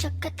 చక్కత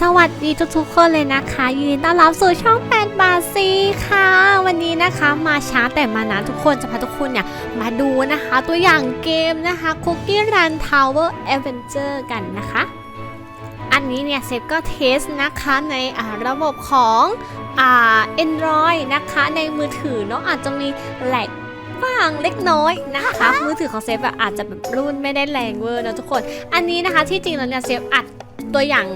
สวัสดีทุกๆคนเลยนะคะยินดีต้อนรับสู่ช่อง8บาทซีค่ะ วันนี้นะคะมาช้าแต่มานะทุกคนจะพาทุกคนเนี่ยมาดูนะคะตัวอย่างเกมนะคะ Cookie Run Tower Adventure กันนะคะ อันนี้เนี่ยเซฟก็เทสนะคะในระบบของอ่า Android นะคะในมือถือเนาะอาจจะมีแหลกบ้างเล็กน้อยนะคะมือถือของเซฟอาจจะแบบรุ่นไม่ได้แรงเวอร์นะทุกคน อันนี้นะคะที่จริงแล้วเนี่ยเซฟอัดตัวอย่าง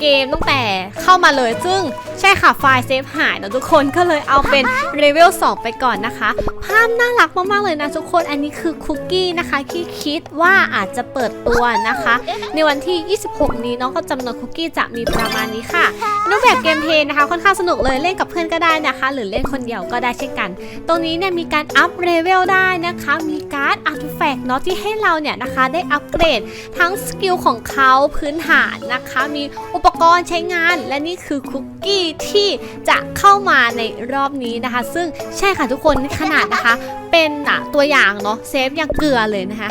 เกมตั้งแต่เข้ามาเลย ซึ่งใช่ค่ะไฟล์เซฟหายนะทุกคนก็เลยเอาเป็นเลเวล2ไปก่อนนะคะ ภาพน่ารักมากๆเลยนะทุกคนอันนี้คือคุกกี้นะคะที่คิดว่าอาจจะเปิดตัวนะคะ ในวันที่ 26 นี้น้องก็จำนวนคุกกี้จะมีประมาณนี้ค่ะรูปแบบเกมเพลย์นะคะค่อนข้างสนุกเลยเล่นกับเพื่อนก็ได้นะคะ หรือเล่นคนเดียวก็ได้เช่นกัน ตรงนี้เนี่ยมีการอัพเลเวลได้นะคะ มีการ์ดอาร์ติแฟกต์เนาะที่ให้เราเนี่ยนะคะได้อัปเกรดทั้งสกิลของเขาพื้นฐานนะคะ มีอุปปกรณ์ใช้งานและนี่คือคุกกี้ที่จะเข้ามาในรอบนี้นะคะ ซึ่งใช่ค่ะทุกคนขนาดนะคะ เป็นตัวอย่างเนาะเซฟยังเกลือเลยนะคะ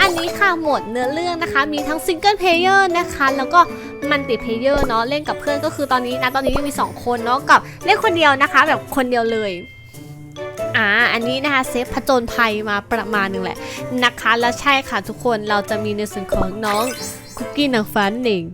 อันนี้ค่ะหมวดเนื้อเรื่องนะคะ มีทั้งซิงเกิลเพลเยอร์นะคะ แล้วก็มัลติเพลเยอร์เนาะเล่นกับเพื่อนก็คือตอนนี้นะตอนนี้ยังมี 2 คนเนาะกับเล่นคนเดียวนะคะ แบบคนเดียวเลยอ่าอันนี้นะคะเซฟผจญภัยมาประมาณหนึงแหละนะคะ แล้วใช่ค่ะทุกคนเราจะมีในส่วนของน้องคุกกี้นางฟ้าหนั่ง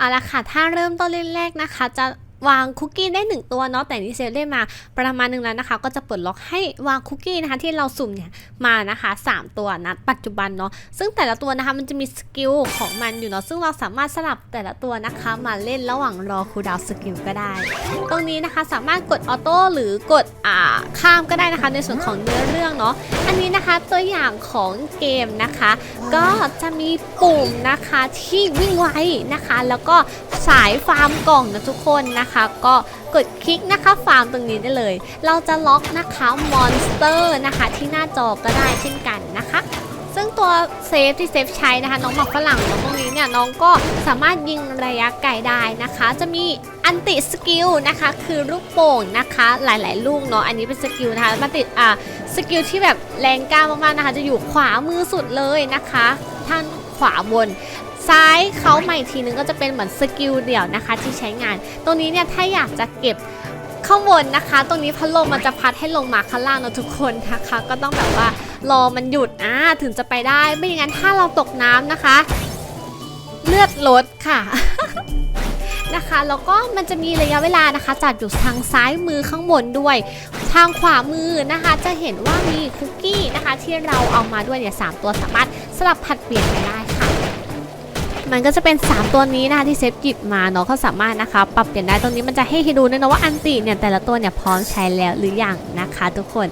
เอาละค่ะ ถ้าเริ่มต้นเล่นแรกนะคะ จะ วางคุกกี้ได้หนึ่งตัวเนาะแต่นี่เซฟได้มาประมาณหนึงแล้วนะคะ ก็จะเปิดล็อกให้วางคุกกี้นะคะที่เราสุ่มเนี่ยมานะคะ 3 ตัวนะปัจจุบันเนาะซึ่งแต่ละตัวนะคะมันจะมีสกิลของมันอยู่เนาะซึ่งเราสามารถสลับแต่ละตัวนะคะมาเล่นระหว่างรอคูดาวสกิลก็ได้ ตรงนี้นะคะสามารถกดออโต้หรือกดอ่าข้ามก็ได้นะคะในส่วนของเนื้อเรื่องเนาะอันนี้นะคะตัวอย่างของเกมนะคะ ก็จะมีปุ่มนะคะที่วิ่งไวนะคะ แล้วก็สายฟาร์มกล่องนะทุกคนนะคะก็กดคลิกนะคะฟาร์มตรงนี้ได้เลย เราจะล็อกนะคะมอนสเตอร์นะคะที่หน้าจอก็ได้เช่นกันนะคะซึ่งตัวเซฟที่เซฟใช้นะคะ น้องหมักฝรั่งตรงนี้เนี่ยน้องก็สามารถยิงระยะไกลได้นะคะ จะมีอันติสกิลนะคะ คือลูกโป่งนะคะหลาย ๆ ลูกเนาะอันนี้เป็นสกิลนะคะมาติดอ่าสกิลที่แบบแรงกล้ามาก ๆ นะคะ จะอยู่ขวามือสุดเลยนะคะท่านขวาบน ซ้ายเขาใหม่ทีนึงก็จะเป็นเหมือนสกิลเดี่ยวนะคะที่ใช้งาน ตรงนี้เนี่ยถ้าอยากจะเก็บข้างบนนะคะ ตรงนี้พัดลมมันจะพัดให้ลงมาข้างล่างเนอะทุกคนนะคะ ก็ต้องแบบว่ารอมันหยุดอ่าถึงจะไปได้ ไม่อย่างนั้นถ้าเราตกน้ำนะคะ เลือดลดค่ะนะคะแล้วก็มันจะมีระยะเวลานะคะ จัดอยู่ทางซ้ายมือข้างบนด้วย ทางขวามือนะคะ จะเห็นว่ามีคุกกี้นะคะ ที่เราเอามาด้วยเนี่ยสามตัวสามารถสลับผัดเปลี่ยนกันได้ มันก็จะเป็น 3 ตัวนี้นะคะที่เซฟหยิบมาเนาะเขาสามารถนะคะ ปรับเปลี่ยนได้ตรงนี้มันจะให้ดูด้วยนะว่าอันติเนี่ยแต่ละตัวเนี่ยพร้อมใช้แล้วหรือยังนะคะ ทุกคน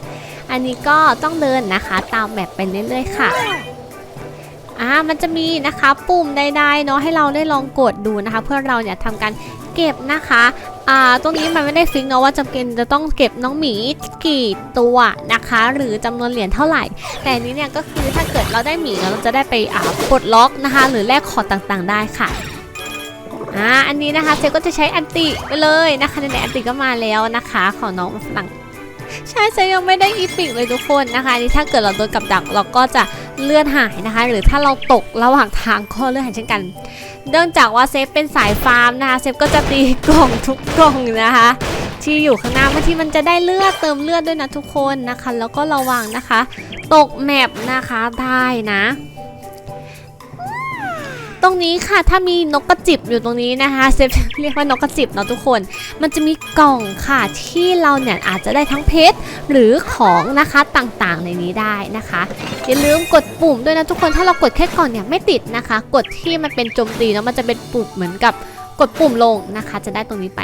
อันนี้ก็ต้องเดินนะคะ ตามแมปไปเรื่อยๆค่ะอ่ามันจะมีนะคะปุ่มใดๆเนาะให้เราได้ลองกดดูนะคะ เพื่อเราเนี่ยทำการ เก็บนะคะอ่าตรงนี้มันไม่ได้ฟิกเนาะว่าจำเป็นจะต้องเก็บน้องหมีกี่ตัวนะคะ หรือจำนวนเหรียญเท่าไหร่ แต่นี้เนี่ยก็คือถ้าเกิดเราได้หมีเราจะได้ไปอ่าปลดล็อกนะคะ หรือแลกคอร์ดต่างๆ ได้ค่ะอ่าอันนี้นะคะเซก็จะใช้อันติไปเลยนะคะในๆอันติก็มาแล้วนะคะของน้องฝรั่งใช่เซยังไม่ได้อีพิกเลยทุกคนนะคะอันนี่ถ้าเกิดเราโดนกับดักเราก็จะ เลื่อนหายนะคะ หรือถ้าเราตกระหว่างทางก็เลื่อนหายเช่นกันเนื่องจากว่าเซฟเป็นสายฟาร์มนะคะเซฟก็จะตีกล่องทุกกล่องนะคะ ที่อยู่ข้างหน้าบางทีมันจะได้เลือดเติมเลือดด้วยนะทุกคนนะคะ แล้วก็ระวังนะคะ ตกแมปนะคะได้นะ ตรงนี้ค่ะถ้ามีนกกระจิบอยู่ตรงนี้นะคะเซฟเรียกว่านกกระจิบเนาะทุกคน มันจะมีกล่องค่ะที่เราเนี่ยอาจจะได้ทั้งเพชรหรือของนะคะต่างๆในนี้ได้นะคะอย่าลืมกดปุ่มด้วยนะทุกคนถ้าเรากดแค่ก่อนเนี่ยไม่ติดนะคะ กดที่มันเป็นโจมตีเนาะมันจะเป็นปุ่มเหมือนกับกดปุ่มลงนะคะ จะได้ตรงนี้ไป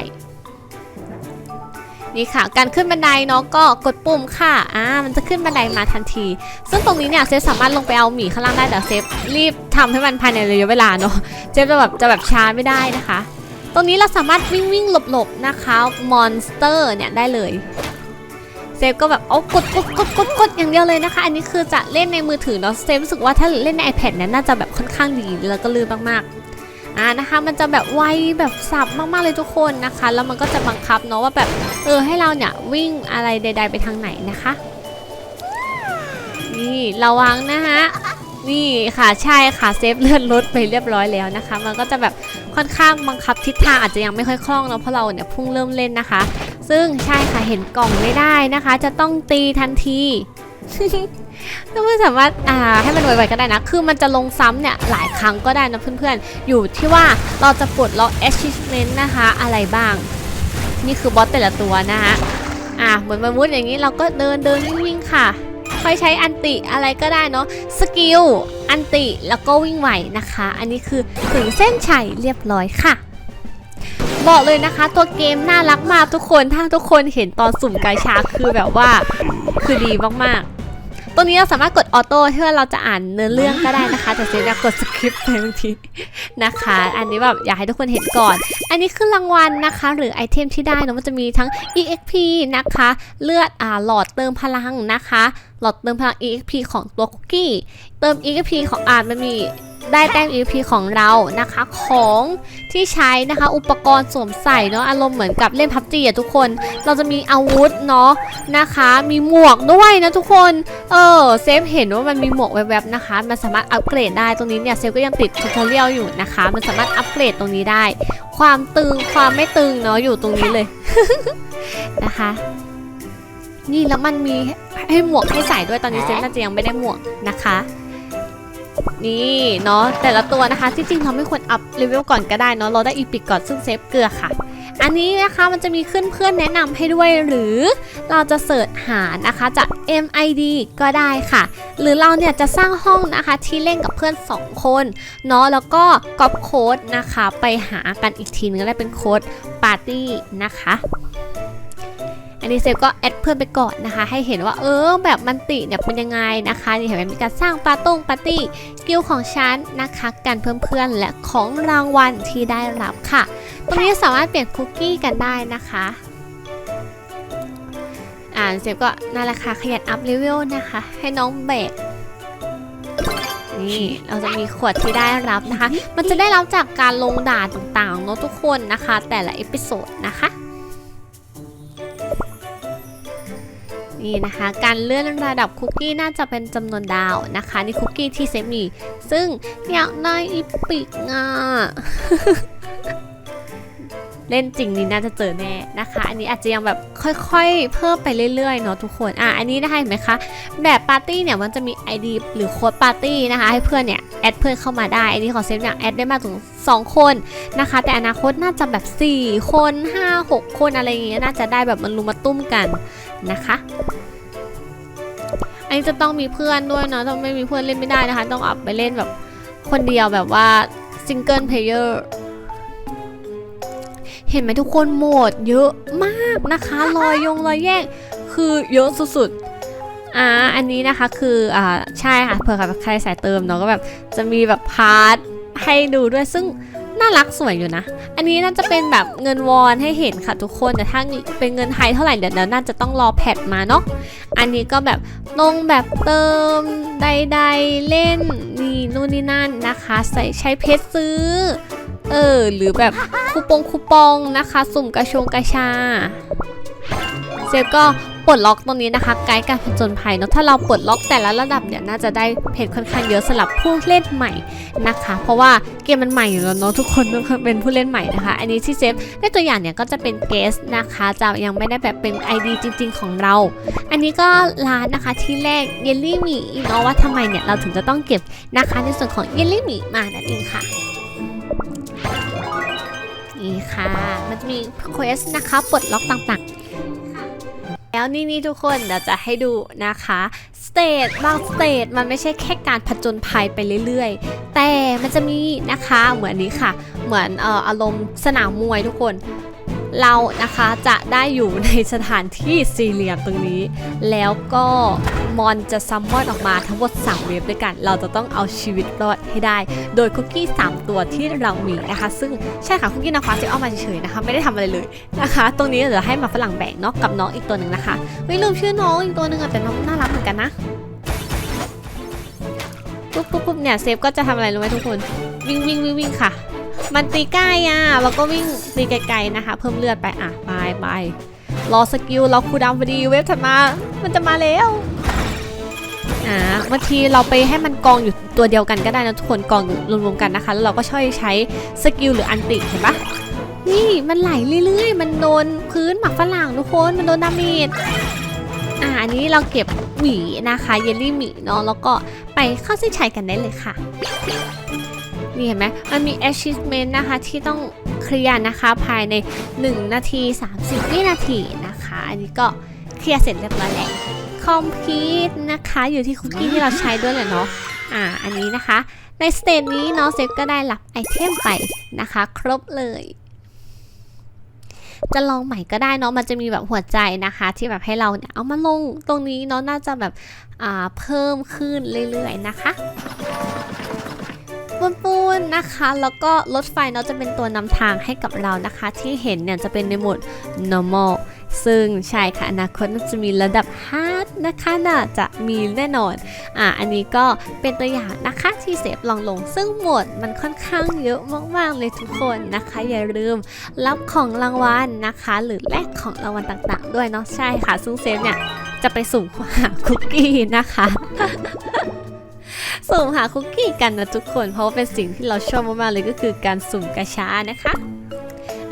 นี่ค่ะ การขึ้นบันไดเนาะก็กดปุ่มค่ะอ่ามันจะขึ้นบันไดมาทันที ซึ่งตรงนี้เนี่ยเซฟสามารถลงไปเอาหมีข้างล่างได้แต่เซฟรีบทำให้มันภายในระยะเวลาเนาะเซฟจะแบบจะแบบช้าไม่ได้นะคะ ตรงนี้เราสามารถวิ่งวิ่งหลบหลบๆนะคะมอนสเตอร์เนี่ยได้เลยเซฟก็แบบเอากดกดกดกดกดอย่างเดียวเลยนะคะ อันนี้คือจะเล่นในมือถือเนาะเซฟรู้สึกว่าถ้าเล่นใน iPad เนี่ยน่าจะแบบค่อนข้างดีแล้วก็ลื่นมากๆ อ่านะคะมันจะแบบไวแบบสับมากๆเลยทุกคนนะคะ แล้วมันก็จะบังคับเนาะว่าแบบเออให้เราเนี่ยวิ่งอะไรใด ๆ ไปทางไหนนะคะ นี่ระวังนะฮะนี่ค่ะใช่ค่ะเซฟเลื่อนรถไปเรียบร้อยแล้วนะคะ มันก็จะแบบค่อนข้างบังคับทิศทางอาจจะยังไม่ค่อยคล่องเนาะเพราะเราเนี่ยพุ่งเริ่มเล่นนะคะ ซึ่งใช่ค่ะเห็นกล่องไม่ได้นะคะ จะต้องตีทันที ก็ไม่สามารถอ่าให้มันไวๆก็ได้นะ คือมันจะลงซ้ำเนี่ยหลายครั้งก็ได้นะเพื่อนๆ อยู่ที่ว่าเราจะปลดล็อก achievement นะคะอะไรบ้าง นี่คือบอสแต่ละตัวนะคะอ่าเหมือนมามุดอย่างนี้เราก็เดินเดินวิ่งวิ่งค่ะค่อยใช้อันติอะไรก็ได้เนาะสกิลอันติแล้วก็วิ่งไหวนะคะ อันนี้คือถึงเส้นชัยเรียบร้อยค่ะบอกเลยนะคะ ตัวเกมน่ารักมากทุกคนถ้าทุกคนเห็นตอนสุ่มกาชาคือแบบว่า คือดีมากๆ ตรงนี้เราสามารถกดออโต้เพื่อเราจะอ่านเนื้อเรื่องก็ได้นะคะ แต่เซฟเนี่ยกดสคริปต์ไปบางทีนะคะ อันนี้แบบอยากให้ทุกคนเห็นก่อน อันนี้คือรางวัลนะคะ หรือไอเทมที่ได้นะมันจะมีทั้ง EXP นะคะ เลือดอ่าหลอดเติมพลังนะคะ หลอดเติมพลัง EXP ของตัวคุกกี้ เติม EXP ของอ่านมันมี ได้แต้ม E.P ของเรานะคะของที่ใช้นะคะอุปกรณ์สวมใส่เนาะอารมณ์เหมือนกับเล่นพับจีอะทุกคน เราจะมีอาวุธเนาะนะคะ มีหมวกด้วยนะทุกคน เออเซฟเห็นว่ามันมีหมวกแวบๆนะคะ มันสามารถอัปเกรดได้ตรงนี้เนี่ยเซฟก็ยังติดทูทอเรียลอยู่นะคะ มันสามารถอัปเกรดตรงนี้ได้ ความตึงความไม่ตึงเนาะอยู่ตรงนี้เลยนะคะนี่แล้วมันมีให้หมวกให้ใส่ด้วยตอนนี้เซฟน่าจะยังไม่ได้หมวกนะคะ นี่เนาะแต่ละตัวนะคะที่จริงเราไม่ควรอัพเลเวลก่อนก็ได้เนาะเราได้อีพิกก่อนซึ่งเซฟเกลือค่ะ อันนี้นะคะมันจะมีขึ้นเพื่อนแนะนำให้ด้วยหรือเราจะเสิร์ชหานะคะจาก MID ก็ได้ค่ะ หรือเราเนี่ยจะสร้างห้องนะคะที่เล่นกับเพื่อน 2 คนเนาะแล้วก็ก๊อปโค้ดนะคะไปหากันอีกทีนึงได้เป็นโค้ดปาร์ตี้นะคะ อันนี้เซฟก็แอดเพื่อนไปก่อนนะคะ ให้เห็นว่าเออแบบมันติเนี่ยเป็นยังไงนะคะนี่เห็นไหมมีการสร้างปาร์ต้งปาร์ตี้สกิลของฉันนะคะการเพิ่มเพื่อนและของรางวัลที่ได้รับค่ะ ตรงนี้สามารถเปลี่ยนคุกกี้กันได้นะคะอ่านเซฟก็นั่นแหละค่ะขยันอัพเลเวลนะคะ ให้น้องแบกนี่เราจะมีขวดที่ได้รับนะคะ มันจะได้รับจากการลงด่านต่างๆเนาะทุกคนนะคะ แต่ละเอพิโซดนะคะ นี่นะคะ การเลื่อนระดับคุกกี้น่าจะเป็นจำนวนดาวนะคะในคุกกี้ที่เซฟมี ซึ่งอยากได้อีปิกอะ เล่นจริงนี่น่าจะเจอแน่นะคะ อันนี้อาจจะยังแบบค่อยๆ เพิ่มไปเรื่อยๆเนาะทุกคนอะอันนี้นะคะเห็นไหมคะแบบปาร์ตี้เนี่ยมันจะมี ID หรือโค้ดปาร์ตี้นะคะให้เพื่อนเนี่ยแอดเพื่อนเข้ามาได้อันนี้ขอเซฟเนี่ยแอดได้มากถึง2 คนนะคะ แต่อนาคตน่าจะแบบ 4 คน 5 6 คนอะไรอย่างเงี้ยน่าจะได้แบบมันรุมมาตุ้มกันนะคะอันนี้จะต้องมีเพื่อนด้วยเนาะถ้าไม่มีเพื่อนเล่นไม่ได้นะคะ ต้องอับไปเล่นแบบคนเดียวแบบว่าซิงเกิลเพลเยอร์ เห็นไหมทุกคนโหมดเยอะมากนะคะรอยยงรอยแยกคือเยอะสุดๆอ่าอันนี้นะคะคืออ่าใช่ค่ะเผื่อใครสายเติมเนาะก็แบบจะมีแบบพาร์ทให้ดูด้วยซึ่งน่ารักสวยอยู่นะ อันนี้น่าจะเป็นแบบเงินวอนให้เห็นค่ะทุกคน แต่ถ้าเป็นเงินไทยเท่าไหร่เดี๋ยวเดี๋ยวน่าจะต้องรอแพทมาเนาะ อันนี้ก็แบบลงแบบเติมใดๆเล่นนี่นู่นนี่นั่นนะคะ ใส่ใช้เพชรซื้อ เออ หรือแบบคูปองคูปองนะคะ สุ่มกระชงกระชา เซฟก็ปลดล็อกตรงนี้นะคะ ไกด์การผจญภัยเนาะถ้าเราปลดล็อกแต่ละระดับเนี่ยน่าจะได้เพจค่อนข้างเยอะสำหรับผู้เล่นใหม่นะคะ เพราะว่าเกมมันใหม่อยู่แล้วเนาะทุกคนเป็นผู้เล่นใหม่นะคะ อันนี้ที่เซฟได้ตัวอย่างเนี่ยก็จะเป็นเกสนะคะจะยังไม่ได้แบบเป็น ID จริง ๆ ของเรา อันนี้ก็ร้านนะคะที่แรกเยลลี่หมีเนาะว่าทำไมเนี่ยเราถึงจะต้องเก็บนะคะในส่วนของเยลลี่หมีมานั่นเองค่ะ นี้ค่ะ มันจะมีเควสนะคะปลดล็อกต่างๆ แล้วนี่นี่ทุกคนเดี๋ยวจะให้ดูนะคะสเตจบางสเตจมันไม่ใช่แค่การผจญภัยไปเรื่อยๆ แต่มันจะมีนะคะเหมือนนี้ค่ะ เหมือนอออารมณ์สนามมวยทุกคน เรานะคะจะได้อยู่ในสถานที่สี่เหลี่ยมตรงนี้ แล้วก็มอนจะซัมมอนออกมาทั้งหมด 3 เวฟด้วยกัน เราจะต้องเอาชีวิตรอดให้ได้ โดยคุกกี้ 3 ตัวที่เรามีนะคะ ซึ่งใช่ค่ะคุกกี้นางฟ้าเซฟเอามาเฉยๆนะคะ ไม่ได้ทำอะไรเลยนะคะ ตรงนี้เดี๋ยวให้มาฝรั่งแบ่งเนาะกับน้องอีกตัวหนึ่งนะคะไม่ลืมชื่อน้องอีกตัวหนึ่งอะแต่น้องน่ารักเหมือนกันนะปุ๊บปุ๊บปุ๊บเนี่ยเซฟก็จะทำอะไรรู้ไหมทุกคน วิ่งวิ่งวิ่งวิ่งค่ะ มันตีใกล้อะเราก็วิ่งตีไกลๆนะคะ เพิ่มเลือดไปอะไปไปรอสกิลรอคูดาวพอดีเวฟถัดมา มันจะมาแล้วอ่าบางทีเราไปให้มันกองอยู่ตัวเดียวกันก็ได้นะทุกคนกองอยู่รวมๆกันนะคะ แล้วเราก็ช่วยใช้สกิลหรืออันติเห็นปะนี่มันไหลเรื่อยๆ มันโดนพื้นหมักฝรั่งทุกคน มันโดนดาเมจอ่าอันนี้เราเก็บหมีนะคะ เยลลี่หมีเนาะแล้วก็ไปเข้าเส้นชัยกันได้เลยค่ะ นี่เห็นไหมมันมี achievement นะคะที่ต้องเคลียร์นะคะภายใน 1 นาที 30 วินาทีนะคะ อันนี้ก็เคลียร์เสร็จเรียบร้อยแล้ว complete นะคะอยู่ที่คุกกี้ที่เราใช้ด้วยแหละเนาะอ่าอันนี้นะคะ ในสเตจนี้เนาะเซฟก็ได้รับไอเทมไปนะคะ ครบเลยจะลองใหม่ก็ได้เนาะ มันจะมีแบบหัวใจนะคะ ที่แบบให้เราเนี่ยเอามาลงตรงนี้เนาะ น่าจะแบบเพิ่มขึ้นเรื่อยๆนะคะ ปูนนๆนะคะ แล้วก็รถไฟเนาะจะเป็นตัวนำทางให้กับเรานะคะ ที่เห็นเนี่ยจะเป็นในหมด normal ซึ่งใช่ค่ะอนาคตน่าจะมีระดับ hard นะคะน่าจะมีแน่นอนอะอันนี้ก็เป็นตัวอย่างนะคะที่เซฟลองลง ซึ่งหมดมันค่อนข้างเยอะมากๆเลยทุกคนนะคะ อย่าลืมรับของรางวัลนะคะ หรือแลกของรางวัลต่างๆ ด้วยเนาะใช่ค่ะ ซึ่งเซฟเนี่ยจะไปสุ่มหาคุกกี้นะคะ สุ่มหาคุกกี้กันนะทุกคน เพราะว่าเป็นสิ่งที่เราชอบมากๆเลยก็คือการสุ่มกระช้านะคะ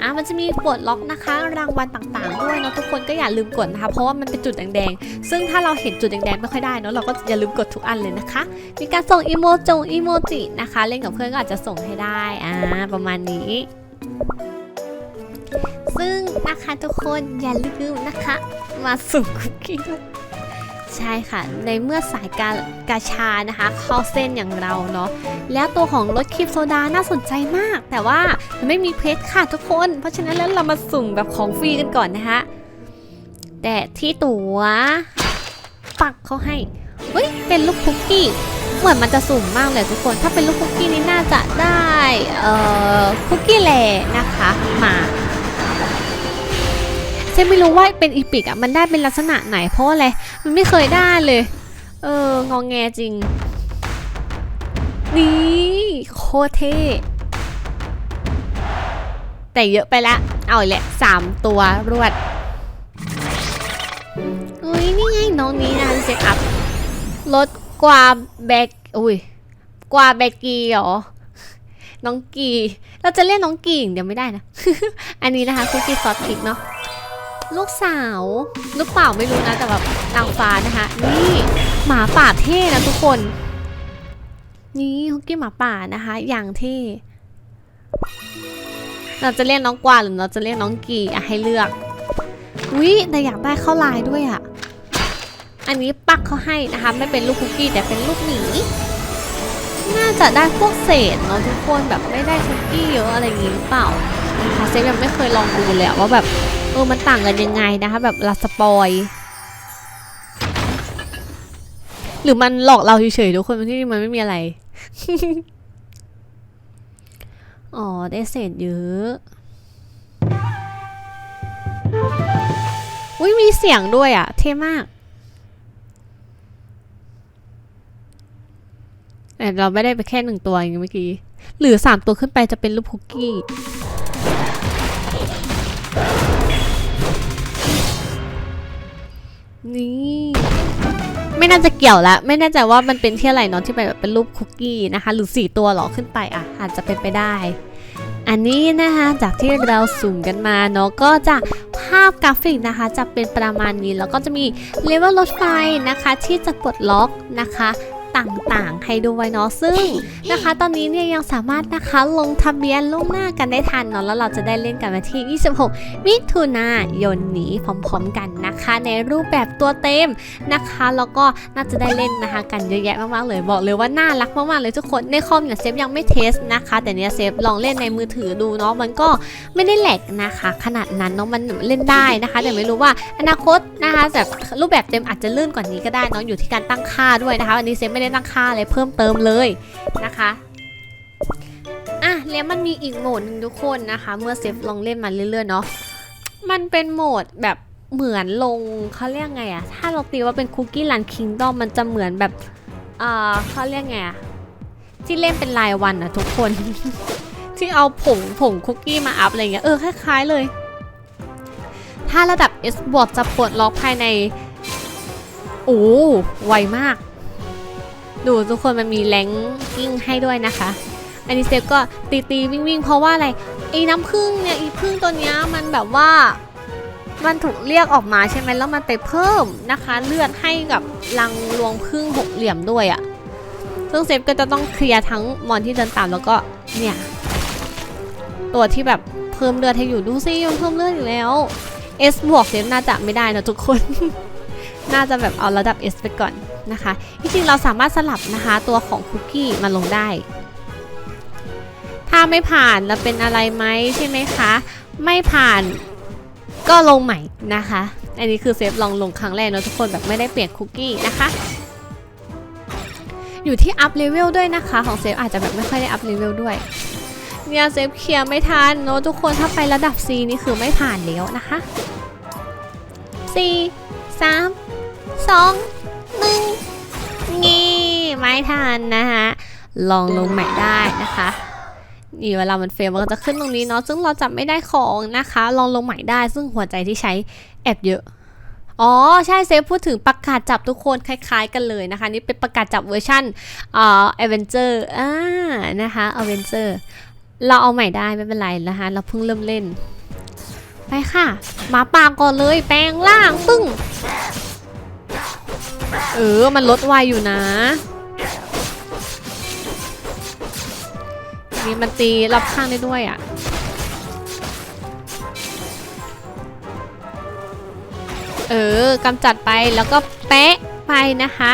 อะมันจะมีปลดล็อกนะคะ รางวัลต่างๆด้วยเนาะทุกคนก็อย่าลืมกดนะคะ เพราะว่ามันเป็นจุดแดงๆ ซึ่งถ้าเราเห็นจุดแดงๆไม่ค่อยได้เนาะเราก็อย่าลืมกดทุกอันเลยนะคะ มีการส่งอีโมจงอีโมจินะคะ เล่นกับเพื่อนก็อาจจะส่งให้ได้อ่าประมาณนี้ซึ่งนะคะทุกคนอย่าลืมนะคะ มาสุ่มคุกกี้ ใช่ค่ะ ในเมื่อสายการกาชานะคะเข้าเส้นอย่างเราเนาะแล้วตัวของรถคลิปโซดาน่าสนใจมาก แต่ว่ามันไม่มีเพชรค่ะทุกคน เพราะฉะนั้นแล้วเรามาสุ่มแบบของฟรีกันก่อนนะคะแต่ที่ตัวปักเขาให้เฮ้ยเป็นลูกคุกกี้เหมือนมันจะสุ่มมากเลยทุกคนถ้าเป็นลูกคุกกี้นี่น่าจะได้เอ่อคุกกี้แลนะคะมา ไม่รู้ว่าเป็นอีพิกอะมันได้เป็นลักษณะไหนเพราะอะไร มันไม่เคยได้เลย เอององแงจริง นี่โคตรเท่แต่เยอะไปละ เอาแหละสามตัวรวดอุ้ยนี่ไงน้องนี้นะเซตอัพรถกวาแบกอุ้ยกวาแบกกีเหรอ น้องกี เราจะเรียกน้องกีอย่างเดียวไม่ได้นะ อันนี้นะคะคุกกี้ซอสพริกเนาะ ลูกสาวลูกเปล่าไม่รู้นะแต่แบบนางฟ้านะคะนี่หมาป่าเท่นะทุกคน นี่ฮุกกี้หมาป่านะคะ อย่างเท่เราจะเรียกน้องกวางหรือเราจะเรียกน้องกีอะให้เลือกวิแต่อยากได้ข้าวลายด้วยอะอันนี้ปักเขาให้นะคะ ไม่เป็นลูกคุกกี้แต่เป็นลูกหมีน่าจะได้พวกเศษเนาะทุกคนแบบไม่ได้คุกกี้เยอะอะไรอย่างงี้หรือเปล่านะคะเซฟยังไม่เคยลองดูเลยว่าแบบ เออมันต่างกันยังไงนะคะ แบบลาสปอย หรือมันหลอกเราเฉยๆทุกคนที่มันไม่มีอะไร อ๋อ ได้เศษเยอะอุ้ยมีเสียงด้วยอะ เท่มากแต่เราไม่ได้ไปแค่หนึ่งตัวอย่างเมื่อกี้ หรือสามตัวขึ้นไปจะเป็นรูปคุกกี้ นี่ ไม่น่าจะเกี่ยวละไม่แน่ใจว่ามันเป็นที่อะไรเนาะที่เป็นแบบเป็นรูปคุกกี้นะคะ หรือสี่ตัวหรอขึ้นไปอะ อาจจะเป็นไปได้ อันนี้นะคะจากที่เราสุ่มกันมาเนาะก็จะภาพกราฟิกนะคะ จะเป็นประมาณนี้แล้วก็จะมีเลเวลรถไฟนะคะ ที่จะปลดล็อกนะคะ ต่างๆ ให้ด้วยเนาะซึ่งนะคะ ตอนนี้เนี่ยยังสามารถนะคะลงทะเบียนล่วงหน้ากันได้ทันเนาะแล้วเราจะได้เล่นกันวันที่ 26 มิถุนายนนี้พร้อมๆกันนะคะ ในรูปแบบตัวเต็มนะคะแล้วก็น่าจะได้เล่นนะคะกันเยอะแยะมากๆเลยบอกเลยว่าน่ารักมากๆเลยทุกคนในคอมเนี่ยเซฟยังไม่เทสนะคะ แต่เนี่ยเซฟลองเล่นในมือถือดูเนาะมันก็ไม่ได้แหลกนะคะ ขนาดนั้นเนาะมันเล่นได้นะคะแต่ไม่รู้ว่าอนาคตนะคะแบบรูปแบบเต็มอาจจะลื่นกว่านี้ก็ได้เนาะอยู่ที่การตั้งค่าด้วยนะคะอันนี้เซฟไม่ได้ตั้งค่าอะไรเพิ่มเติมเลยนะคะอะแล้วมันมีอีกโหมดหนึ่งทุกคนนะคะ เมื่อเซฟลองเล่นมาเรื่อยๆเนาะมันเป็นโหมดแบบเหมือนลงเขาเรียกไงอะถ้าเราตีว่าเป็นคุกกี้ลันคิงดอมมันจะเหมือนแบบเอ่าเขาเรียกไงอะที่เล่นเป็นรายวันอะทุกคน ที่เอาผงผงคุกกี้มาอัพอะไรเงี้ยเออคล้ายๆเลย ถ้าระดับ S บวกจะปลดล็อกภายในโอ้ไวมาก ดูทุกคนมันมีแรงกิ้งให้ด้วยนะคะ อันนี้เซฟก็ตีตีวิ่งวิ่งๆเพราะว่าอะไรไอ้น้ำผึ้งเนี่ยไอ้ผึ้งตัวเนี้ยมันแบบว่า มันถูกเรียกออกมาใช่ไหมแล้วมันไปเพิ่มนะคะ เลือดให้กับรังรวงผึ้งหกเหลี่ยมด้วยอะ่ะซึ่งเซฟก็จะต้องเคลียร์ทั้งมอนที่เดินตามแล้วก็เนี่ยตัวที่แบบเพิ่มเลือดให้อยู่ดูซิมันเพิ่มเลือดอยู่แล้ว S บวกเซฟน่าจะไม่ได้นะทุกคน น่าจะแบบเอาระดับ S ไปก่อน นะคะจริงๆเราสามารถสลับนะคะตัวของคุกกี้มาลงได้ ถ้าไม่ผ่านแล้วเป็นอะไรไหมใช่ไหมคะ ไม่ผ่านก็ลงใหม่นะคะ อันนี้คือเซฟลองลงครั้งแรกเนอะทุกคนแบบไม่ได้เปลี่ยนคุกกี้นะคะอยู่ที่อัพเลเวลด้วยนะคะ ของเซฟอาจจะแบบไม่ค่อยได้อัพเลเวลด้วยเนี่ยเซฟเคลียร์ไม่ทันเนอะทุกคนถ้าไประดับ C นี่คือไม่ผ่านแล้วนะคะ 4 3 2 1งี้ไม่ทันนะคะลองลงใหม่ได้นะคะนี่เวลามันเฟลมันก็จะขึ้นตรงนี้เนาะซึ่งเราจับไม่ได้ของนะคะ ลองลงใหม่ได้ซึ่งหัวใจที่ใช้แอบเยอะอ๋อ ใช่เซฟพูดถึงประกาศจับทุกคนคล้ายๆกันเลยนะคะ นี่เป็นประกาศจับเวอร์ชันเอ่าเอเวนเจอร์อ่านะคะเอเวนเจอร์เราเอาใหม่ได้ไม่เป็นไรนะคะ เราเพิ่งเริ่มเล่น ไปค่ะ หมาป่าก่อนเลยแปลงร่างปึ้ง เออ มันลดไวอยู่นะ นี่มันตีรับข้างได้ด้วยอะ เออกำจัดไปแล้วก็แปะไปนะคะ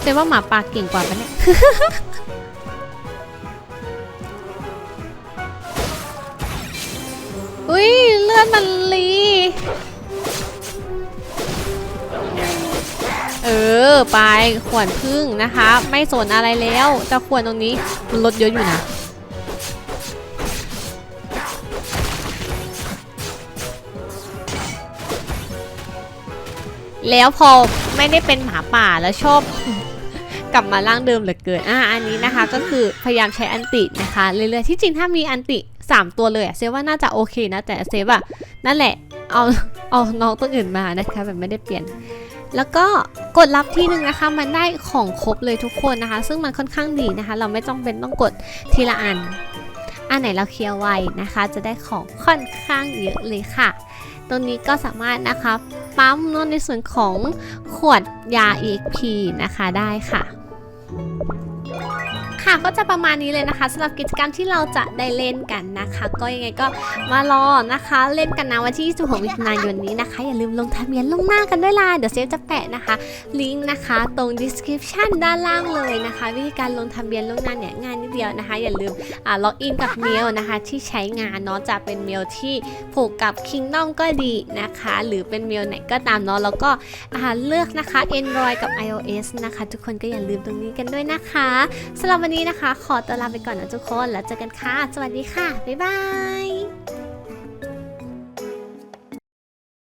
เซว่าหมาป่าเก่งกว่าปะเนี่ยอุ้ยเลือดมันรี เออ ไปขวนพึ่งนะคะ ไม่สนอะไรแล้วจะขวนตรงนี้มันลดเยอะอยู่นะแล้วพอไม่ได้เป็นหมาป่าแล้วชอบ กลับมาร่างเดิมเหลือเกินอะอันนี้นะคะก็คือพยายามใช้อันตินะคะเรื่อยๆที่จริงถ้ามีอันติ 3 ตัวเลยเซฟว่าน่าจะโอเคนะแต่เซฟอะนั่นแหละเอาเอาน้องตัวอื่นมานะคะแบบไม่ได้เปลี่ยน แล้วก็กดรับที่หนึ่งนะคะมันได้ของครบเลยทุกคนนะคะ ซึ่งมันค่อนข้างดีนะคะ เราไม่ต้องเป็นต้องกดทีละอัน อันไหนเราเคลียร์ไวนะคะ จะได้ของค่อนข้างเยอะเลยค่ะ ตรงนี้ก็สามารถนะคะปั๊มเนอะในส่วนของขวดยา EXP นะคะได้ค่ะ ค่ะก็จะประมาณนี้เลยนะคะสำหรับกิจกรรมที่เราจะได้เล่นกันนะคะ ก็ยังไงก็มารอนะคะ เล่นกันนะวันที่26มิถุนายนนี้นะคะ อย่าลืมลงทะเบียนล่วงหน้ากันด้วยล่ะเดี๋ยวเซฟจะแปะนะคะลิงก์นะคะตรง description ด้านล่างเลยนะคะ วิธีการลงทะเบียนล่วงหน้าเนี่ยง่ายนิดเดียวนะคะ อย่าลืมอ่าล็อกอินกับเมลนะคะที่ใช้งานเนาะจะเป็นเมลที่ผูกกับ Kingdom ก็ดีนะคะ หรือเป็นเมลไหนก็ตามเนาะแล้วก็อ่าเลือกนะคะ Android กับ iOS นะคะ ทุกคนก็อย่าลืมตรงนี้กันด้วยนะคะสำหรับวันนี้นะคะ ขอตัวลาไปก่อนนะทุกคน แล้วเจอกันค่ะ สวัสดีค่ะ บ๊ายบาย